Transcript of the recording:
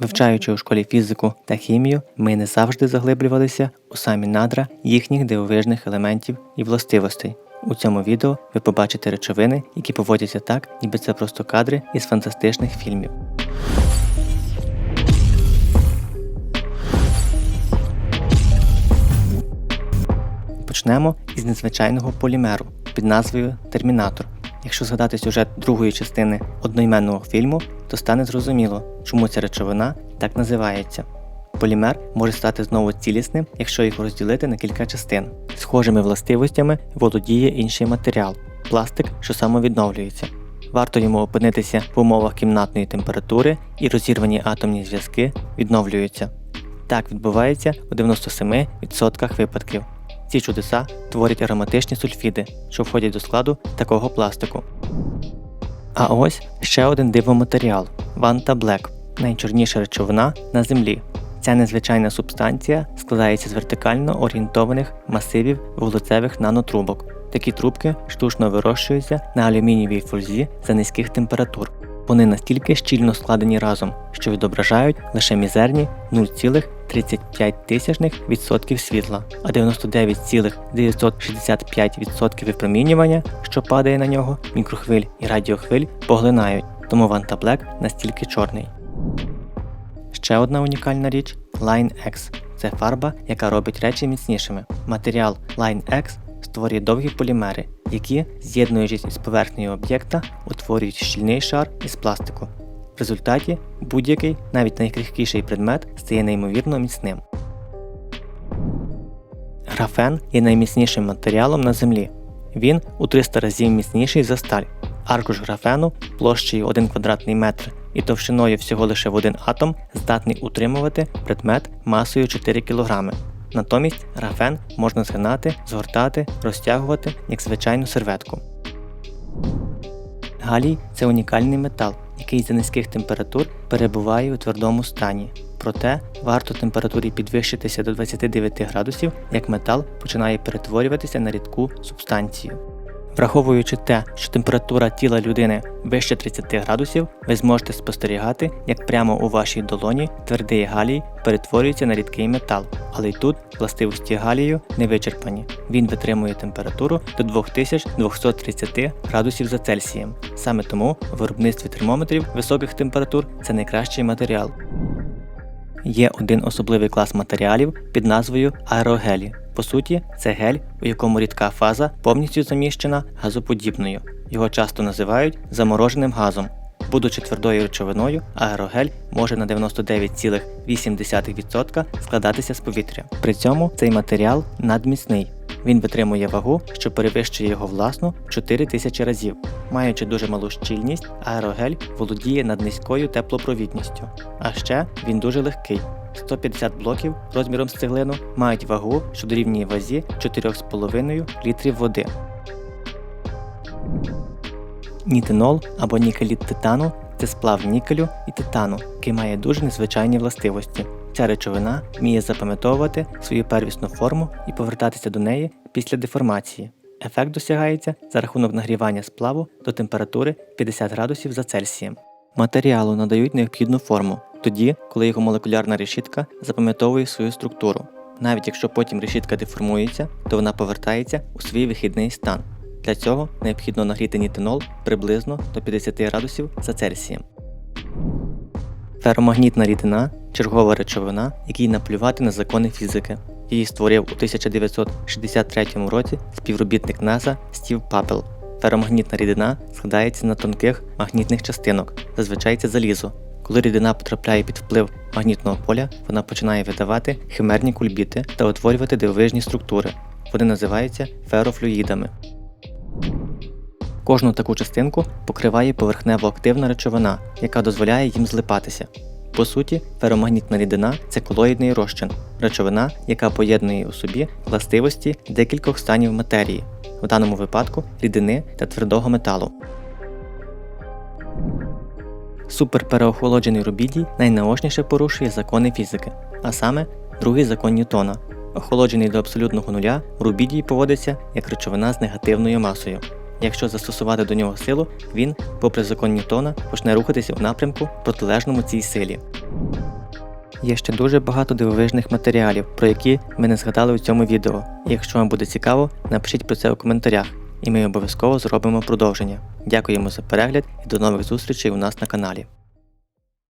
Вивчаючи у школі фізику та хімію, ми не завжди заглиблювалися у самі надра їхніх дивовижних елементів і властивостей. У цьому відео ви побачите речовини, які поводяться так, ніби це просто кадри із фантастичних фільмів. Почнемо із незвичайного полімеру під назвою Термінатор. Якщо згадати сюжет другої частини одноіменного фільму, то стане зрозуміло, чому ця речовина так називається. Полімер може стати знову цілісним, якщо їх розділити на кілька частин. Схожими властивостями володіє інший матеріал пластик, що самовідновлюється. Варто йому опинитися в умовах кімнатної температури і розірвані атомні зв'язки відновлюються. Так відбувається у 97% випадків. Ці чудеса творять ароматичні сульфіди, що входять до складу такого пластику. А ось ще один дивоматеріал Ванта Black – найчорніша речовина на землі. Ця незвичайна субстанція складається з вертикально орієнтованих масивів вуглецевих нанотрубок. Такі трубки штучно вирощуються на алюмінієвій фользі за низьких температур. Вони настільки щільно складені разом, що відображають лише мізерні 0,35% світла, а 99,965% випромінювання, що падає на нього, мікрохвиль і радіохвиль поглинають, тому Ванта Black настільки чорний. Ще одна унікальна річ Line X. Це фарба, яка робить речі міцнішими. Матеріал Line X створює довгі полімери, які, з'єднуючись із поверхнею об'єкта, утворюють щільний шар із пластику. В результаті будь-який, навіть найкрихкіший предмет стає неймовірно міцним. Графен є найміцнішим матеріалом на землі. Він у 300 разів міцніший за сталь. Аркуш графену площею 1 квадратний метр і товщиною всього лише в один атом здатний утримувати предмет масою 4 кг. Натомість графен можна згинати, згортати, розтягувати як звичайну серветку. Галій це унікальний метал, який за низьких температур перебуває у твердому стані. Проте варто температурі підвищитися до 29 градусів, як метал починає перетворюватися на рідку субстанцію. Враховуючи те, що температура тіла людини вище 30 градусів, ви зможете спостерігати, як прямо у вашій долоні твердий галій перетворюється на рідкий метал, але й тут властивості галію не вичерпані. Він витримує температуру до 2230 градусів за Цельсієм. Саме тому в виробництві термометрів високих температур це найкращий матеріал. Є один особливий клас матеріалів під назвою аерогелі. По суті, це гель, у якому рідка фаза повністю заміщена газоподібною. Його часто називають замороженим газом. Будучи твердою речовиною, аерогель може на 99,8% складатися з повітря. При цьому цей матеріал надміцний. Він витримує вагу, що перевищує його власну в 4000 разів. Маючи дуже малу щільність, аерогель володіє наднизькою теплопровідністю. А ще він дуже легкий. 150 блоків розміром з цеглину мають вагу, що дорівнює вазі 4,5 літрів води. Нітинол або нікеліт титану це сплав нікелю і титану, який має дуже незвичайні властивості. Ця речовина вміє запам'ятовувати свою первісну форму і повертатися до неї після деформації. Ефект досягається за рахунок нагрівання сплаву до температури 50 градусів за Цельсієм. Матеріалу надають необхідну форму, тоді, коли його молекулярна решітка запам'ятовує свою структуру. Навіть якщо потім решітка деформується, то вона повертається у свій вихідний стан. Для цього необхідно нагріти нітинол приблизно до 50 градусів за Цельсієм. Феромагнітна рідина чергова речовина, якій наплювати на закони фізики. Її створив у 1963 році співробітник НАСА Стів Папел. Феромагнітна рідина складається на тонких магнітних частинок, зазвичай це залізо. Коли рідина потрапляє під вплив магнітного поля, вона починає видавати химерні кульбіти та утворювати дивовижні структури. Вони називаються ферофлюїдами. Кожну таку частинку покриває поверхнево-активна речовина, яка дозволяє їм злипатися. По суті, феромагнітна рідина це колоїдний розчин, речовина, яка поєднує у собі властивості декількох станів матерії, в даному випадку рідини та твердого металу. Суперпереохолоджений рубідій найнаочніше порушує закони фізики, а саме другий закон Ньютона. Охолоджений до абсолютного нуля, рубідій поводиться як речовина з негативною масою. Якщо застосувати до нього силу, він, попри закон Ньютона, почне рухатися у напрямку протилежному цій силі. Є ще дуже багато дивовижних матеріалів, про які ми не згадали у цьому відео. Якщо вам буде цікаво, напишіть про це у коментарях, і ми обов'язково зробимо продовження. Дякуємо за перегляд і до нових зустрічей у нас на каналі.